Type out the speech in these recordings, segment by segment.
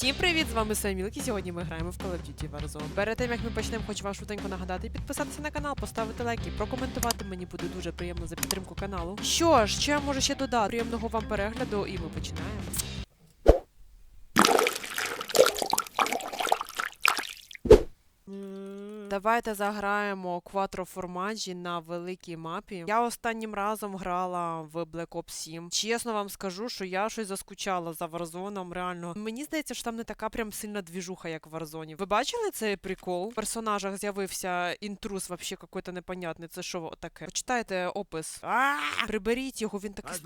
Всім привіт! З вами Самілки. Сьогодні ми граємо в Call of Duty Warzone. Перед тим як ми почнемо, хочу вам швиденько нагадати, підписатися на канал, поставити лайки, прокоментувати. Мені буде дуже приємно за підтримку каналу. Що ж, що я можу ще додати? Приємного вам перегляду, і ми починаємо. Давайте заграємо кватроформаджі на великій мапі. Я останнім разом грала в Black Ops 7. Чесно вам скажу, що я щось заскучала за Warzone, реально. Мені здається, що там не така прям сильна двіжуха, як в Warzone. Ви бачили цей прикол? В персонажах з'явився інтрус, вообще какой-то непонятний. Це що таке? Почитайте опис. Приберіть його, він такий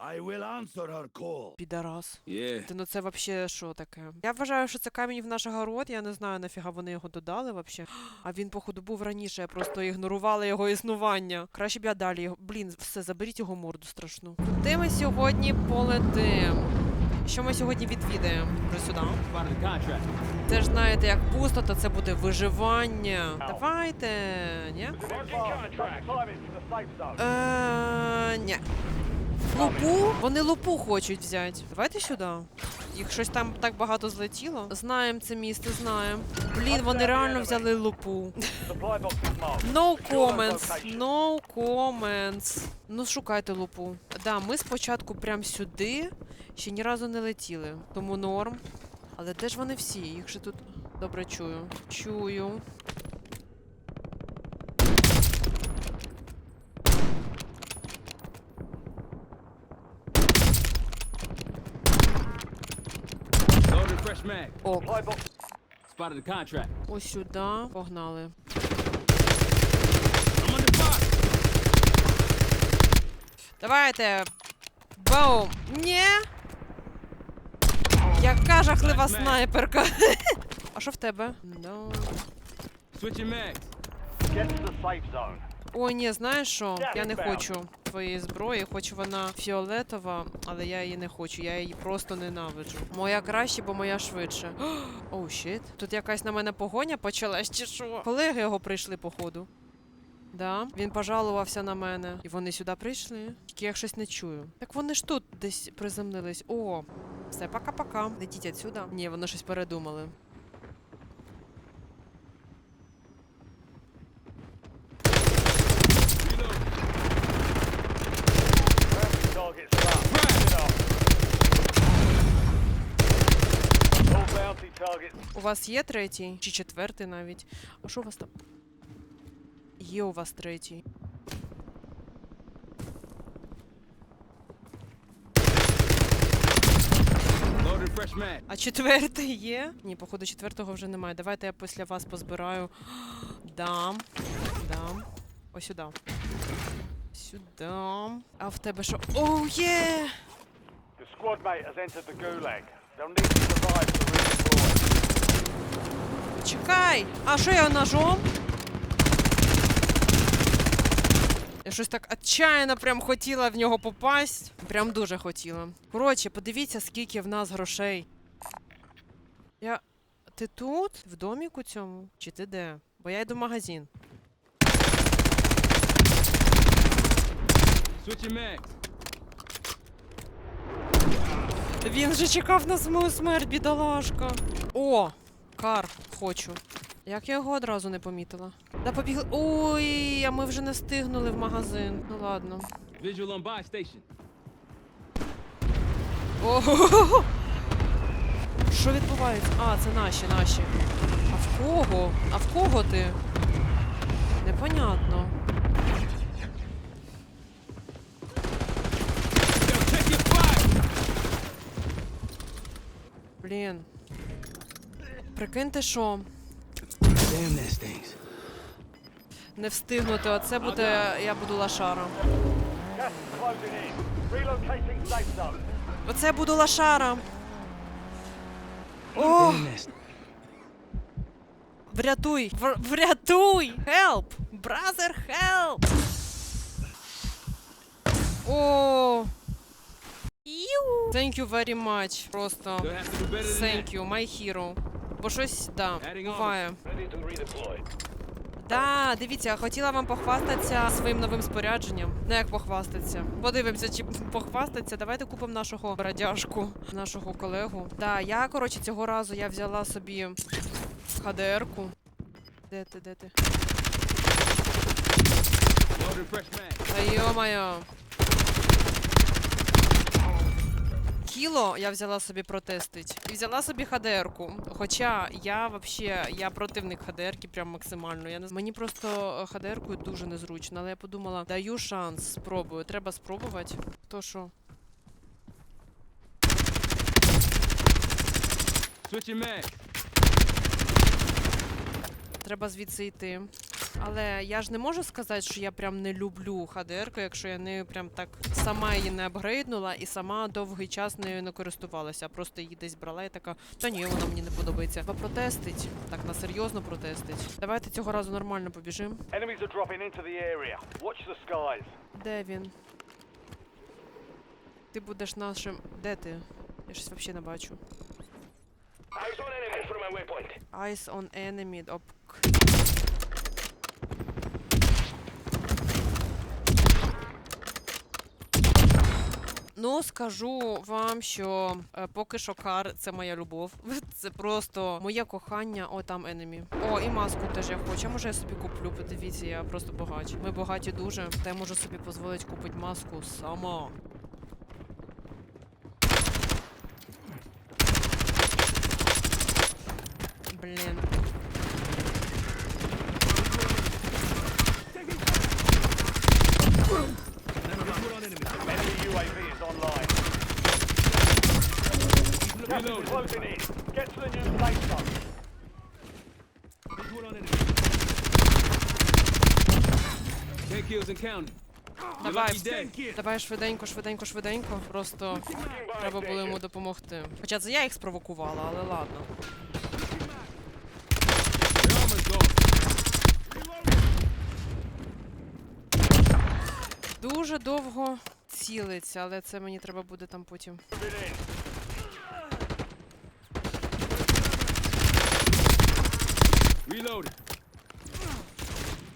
I will answer her call. підарас. Yeah. Та ну це вообще що таке? Я вважаю, що це камінь в наш огород. Я не знаю, нафіга вони його додали вообще. А він, походу, був раніше, я просто ігнорувала його існування. Краще б я далі його. Блін, все, заберіть його морду страшну. Куди ми сьогодні полетим? Що ми сьогодні відвідаємо? Вже сюди. Це ж знаєте, як пусто, то це буде виживання. Давайте. Ні? Е, ні. Лупу? Вони лупу хочуть взяти. Давайте сюди. Їх щось там так багато злетіло. Знаємо це місце, знаємо. Блін, вони реально взяли лупу. No comments. No comments. Ну, шукайте лупу. Да, ми спочатку прям сюди ще ні разу не летіли. Тому норм. Але де ж вони всі? Їх же тут добре чую. Чую. О, Spotted the contract. ось сюди. Погнали. I'm under fire. Давайте. Бум! Ні! Яка жахлива снайперка. А що в тебе? Ну. Switching mags. Get to the safe zone. Ой, ні, знаєш що? Я не хочу твоєї зброї, хоч вона фіолетова, але я її не хочу, я її просто ненавиджу. Моя краще, бо моя швидше. Оу, щит. Тут якась на мене погоня почалась, чи що? Колеги його прийшли, походу. Да, він пожалувався на мене. І вони сюди прийшли. Тільки я щось не чую. Так вони ж тут десь приземлились. О, все, пока-пока. Летіть отсюда. Ні, вони щось передумали. У вас є третій? Чи четвертий навіть? А що у вас там? Є у вас третій. А четвертий є? Ні, походу четвертого вже немає. Давайте я після вас позбираю. Дам. Дам. Ось сюди. Сюди. А в тебе що? Оу, є! Your Чекай! А що я ножом? Я щось так отчаянно прям хотіла в нього попасть. Прям дуже хотіла. Коротше, подивіться, скільки в нас грошей. Я. Ти тут? В доміку цьому? Чи ти де? Бо я йду в магазин. Він же чекав на мою смерть, бідолашка. О, кар, хочу. Як я його одразу не помітила? Да побігли. Ой, а ми вже не встигнули в магазин. Ну ладно. Visual on buy station. Ого! Що відбувається? А, це наші, наші. А в кого? А в кого ти? Непонятно. Блін. Прикиньте, що не встигнути, а це буде. Я буду лашара. Оце буду лашара. О, врятуй! Вр- врятуй! Help! Brother, help! О! Thank you very much. Просто. Thank you, my hero. Бо щось, да, буває. Да, дивіться, хотіла вам похвастатися своїм новим спорядженням. Ну як похвастатися? Подивимося, чи похвастатися. Давайте купимо нашого бродяжку, нашого колегу. Да, я коротше цього разу я взяла собі ХДР-ку. Де ти, де ти? Та йо-моє. Кіло я взяла собі протестить. І взяла собі ХДР-ку. Хоча я вообще, я противник ХДР-ки прям максимально. Я не... Мені просто ХДР-кою дуже незручно, але я подумала, даю шанс, спробую. Треба спробувати. То що? Треба звідси йти. Але я ж не можу сказати, що я прям не люблю ХДР-ку, якщо я нею прям так сама її не апгрейднула і сама довгий час нею не користувалася, просто її десь брала і така, та ні, вона мені не подобається. Треба протестить. Так, на серйозно протестить. Давайте цього разу нормально побіжимо. Де він? Ти будеш нашим. Де ти? Я щось взагалі не бачу. Eyes on enemy from my waypoint. Eyes on enemy. Оп. Ну, скажу вам, що е, поки що кар це моя любов. Це просто моє кохання. О, там енемі. О, і маску теж я хочу. А може я собі куплю? Подивіться, я просто багач. Ми багаті дуже. Та я можу собі дозволити купити маску сама. Блін. Enemy UAV is online. Reloading. closing in. Get to the new safe zone. Ten kills and counting. Давай, давай швиденько, швиденько, швиденько. Просто треба було йому допомогти. Хоча це я їх спровокувала, але ладно. Дуже довго цілиться, але це мені треба буде там потім. Reloading.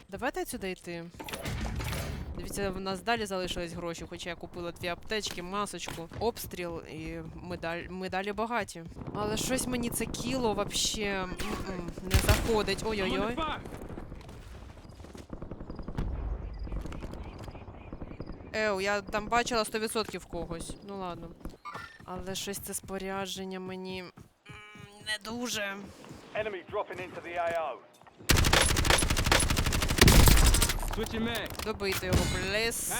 Давайте сюди йти. Дивіться, в нас далі залишились гроші, хоча я купила дві аптечки, масочку, обстріл і ми далі, ми далі багаті. Але щось мені це кіло вообще не заходить. Ой-ой-ой. Еу, я там бачила 100% когось. Ну ладно. Але щось це спорядження мені не дуже. Enemy dropping into the AO. Добити його, плес.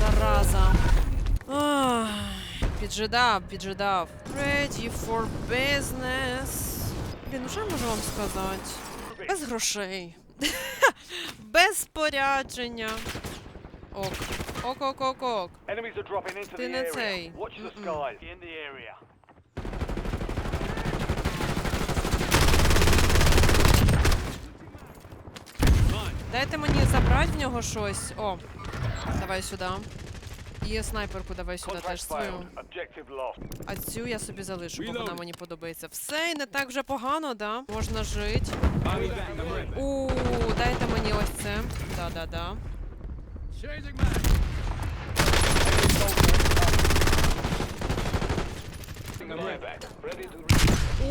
Зараза. Ах, Піджидав, піджидав. Ready for business. Блін, ну що я можу вам сказати? Без грошей. Без спорядження. Ок. Ок, ок, ок, ок. Ти не цей. Дайте мені забрати в нього щось. О, давай сюди. І снайперку давай сюди теж свою. А цю я собі залишу, бо вона мені подобається. Все, і не так вже погано, да? Можна жити. I'll be back. I'm right back. У, дайте мені ось це. Да-да-да. Changing mag. I'm right back. Ready to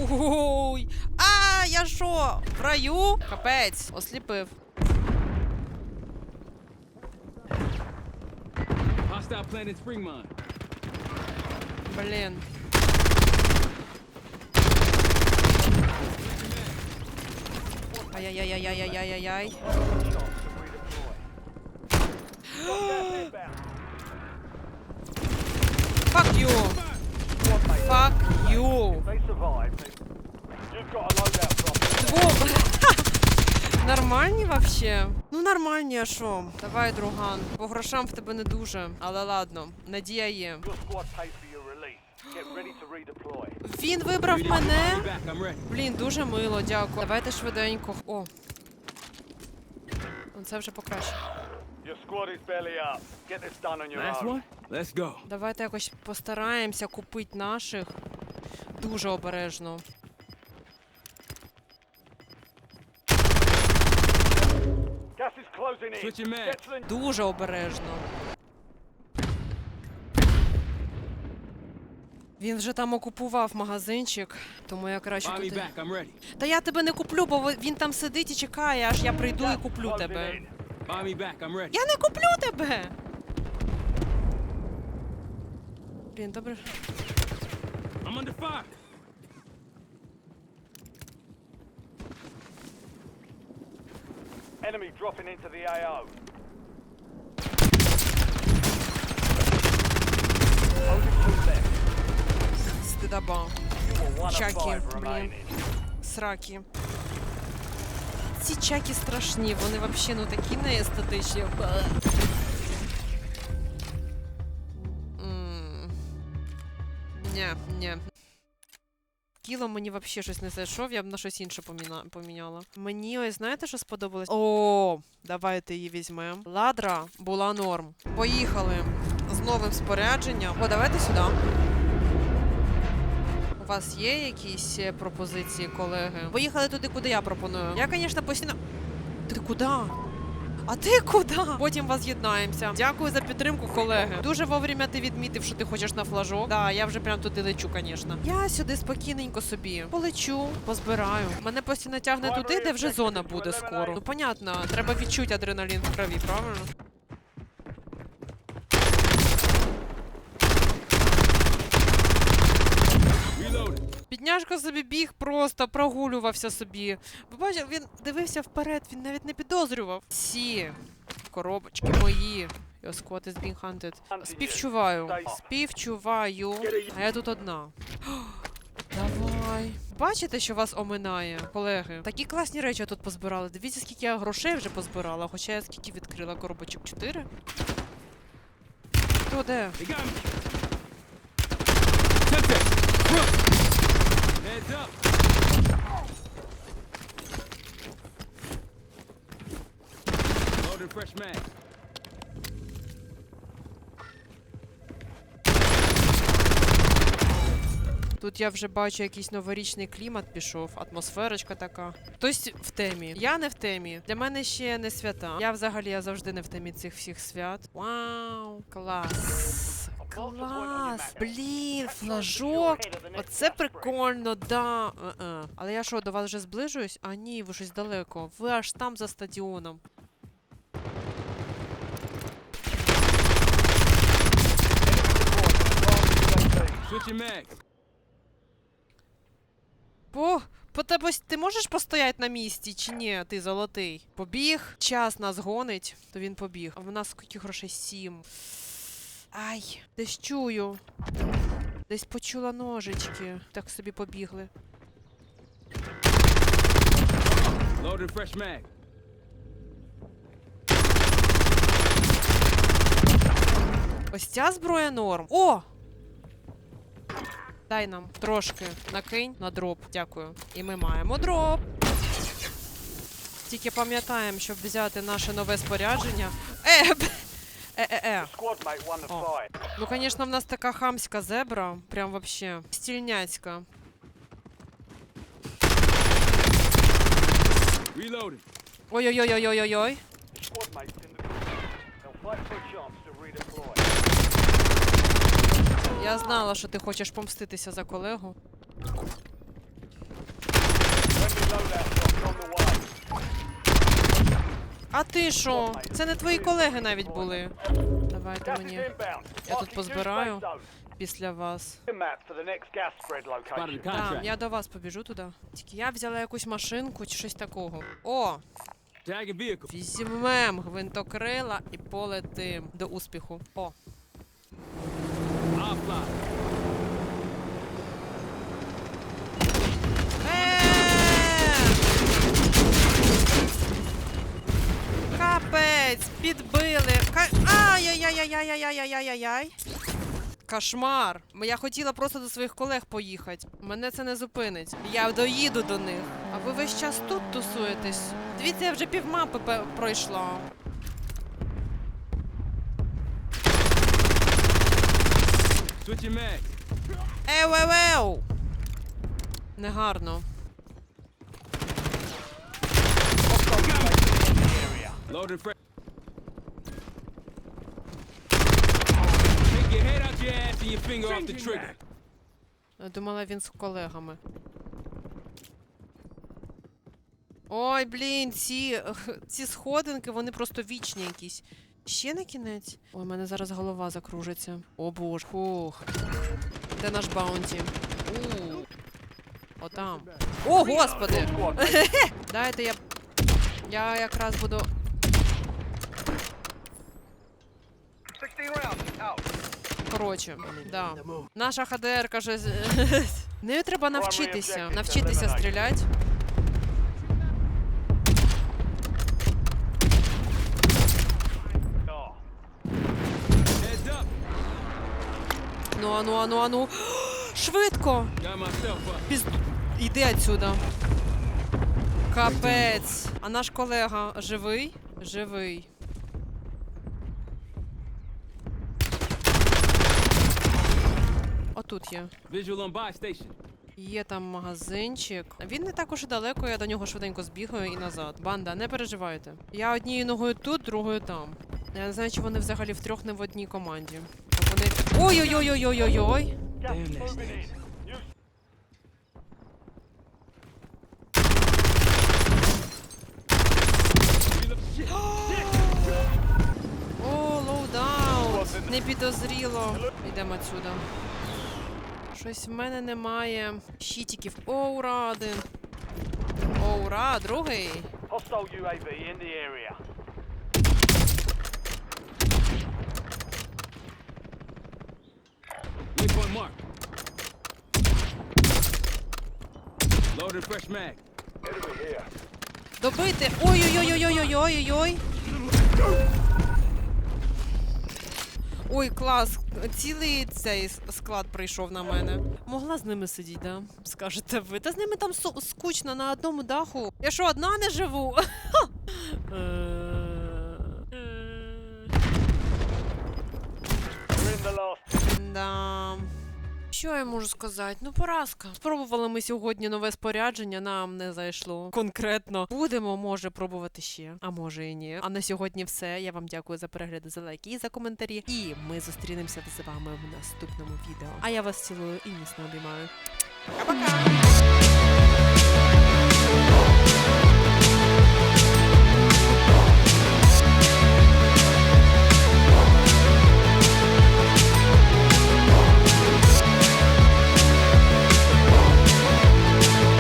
Ой. А, я що? В раю? Капець, осліпив. Hostile planted spring mine. Блін. Ай-яй-яй-яй-яй-яй-яй. Fuck you. Fuck you. Двох. Нормальні вообще? Ну нормальні, а що? Давай, друган. По грошам в тебе не дуже. Але ладно, надія є. Він вибрав мене. Блін, дуже мило, дякую. Давайте швиденько. О. Ну, це вже покраще. Давайте якось постараємося купити наших. Дуже обережно. Дуже обережно. Він вже там окупував магазинчик, тому я краще туди. back. Та я тебе не куплю, бо він там сидить і чекає, аж я прийду і куплю тебе. Я не куплю тебе. Блін, добре. I'm under fire. Enemy dropping into the AO. Only two left. Chucky, five блін. Сраки. Ці чаки страшні, вони взагалі ну такі неестетичні. Бе. М. Ні, ні. Кіло мені взагалі щось не зайшов, я б на щось інше поміняла. Мені ось знаєте, що сподобалось? О, давайте її візьмемо. Ладра була норм. Поїхали з новим спорядженням. О, давайте сюди. У вас є якісь е, пропозиції, колеги? Поїхали туди, куди я пропоную. Я, звісно, постійно. Ти куди? А ти куди? Потім вас єднаємося. Дякую за підтримку, колеги. Дуже вовремя ти відмітив, що ти хочеш на флажок. Да, я вже прям туди лечу, звісно. Я сюди спокійненько собі полечу, позбираю. Мене постійно тягне туди, де вже зона буде скоро. Ну понятно, треба відчути адреналін в крові, правильно? Бідняжка собі біг просто, прогулювався собі. Ви бачите, він дивився вперед, він навіть не підозрював. Всі коробочки мої. Your squad. Співчуваю. Співчуваю. А я тут одна. Давай. Бачите, що вас оминає, колеги? Такі класні речі я тут позбирала. Дивіться, скільки я грошей вже позбирала, хоча я скільки відкрила коробочок? Чотири? Хто де? Fresh mag. Тут я вже бачу якийсь новорічний клімат пішов, атмосферочка така. Хтось в темі. Я не в темі. Для мене ще не свята. Я взагалі я завжди не в темі цих всіх свят. Вау, клас. Клас! Блін, флажок! Оце прикольно, да. Е-е. Але я що, до вас вже зближуюсь? А ні, ви щось далеко. Ви аж там за стадіоном. По, по тебе ти можеш постояти на місці чи ні? Ти золотий. Побіг, час нас гонить, то він побіг. А в нас скільки грошей? Сім. Ай, десь чую. Десь почула ножички. Так собі побігли. Loading fresh mag. Ось ця зброя норм. О! Дай нам трошки накинь на дроп. Дякую. І ми маємо дроп. Тільки пам'ятаємо, щоб взяти наше нове спорядження. Е, Э-э-э. Ну, конечно, в нас такая хамська зебра. Прям вообще стильняцька. Ой-ой-ой-ой-ой-ой-ой. Я знала, що ти хочеш помститися за колегу. А ти що? Це не твої колеги навіть були. Давайте мені. Я тут позбираю. після вас. Так, я до вас побіжу туди. Тільки я взяла якусь машинку чи щось такого. О, візьмем гвинтокрила і полетим до успіху. О, I'll fly. Е! Капець, підбили. Ка... Ай-яй-яй-яй-яй-яй-яй-яй-яй. Кошмар. Я хотіла просто до своїх колег поїхати. Мене це не зупинить. Я доїду до них. А ви весь час тут тусуєтесь. Дивіться, я вже півмапи пройшла. Switching mags. Еу, еу, еу. Негарно. Loading fresh. Take your head out your ass and your finger off the trigger. Я Думала, він з колегами. Ой, блін, ці, ці сходинки, вони просто вічні якісь. Ще на кінець. Ой, у мене зараз голова закружиться. О боже. Фух. Де наш баунті? У. Отам. О, господи! Дайте я. Я якраз буду. Коротше, да. Наша ХДР каже. Нею треба навчитися. Навчитися стріляти. Ну, ану, ану, ану. Швидко! Піз... Іди отсюда. Капець. А наш колега живий? Живий. Отут є. Є там магазинчик. Він не так уж і далеко, я до нього швиденько збігаю і назад. Банда, не переживайте. Я однією ногою тут, другою там. Я не знаю, чи вони взагалі втрьох не в одній команді. Вони. Ой-ой-ой-ой-ой-ой! Gas Damn is this moving thing. in. Use О, лоудаут! Не підозріло. Йдемо отсюда. Щось в мене немає щитиків. О, ура, один. О, ура, другий. hostile UAV in the area. Waypoint mark. Loading fresh mag. Enemy here. Добити. Ой-ой-ой-ой-ой-ой-ой-ой. Ой, клас. Цілий цей склад прийшов на мене. Могла з ними сидіти, да? Скажете ви. Та з ними там скучно на одному даху. Я що, одна не живу? Що я можу сказати? Ну, поразка. Спробували ми сьогодні нове спорядження, нам не зайшло. Конкретно будемо, може, пробувати ще, а може і ні. А на сьогодні все. Я вам дякую за перегляди, за лайки і за коментарі. І ми зустрінемося з вами в наступному відео. А я вас цілую і міцно обіймаю. Пока-пока!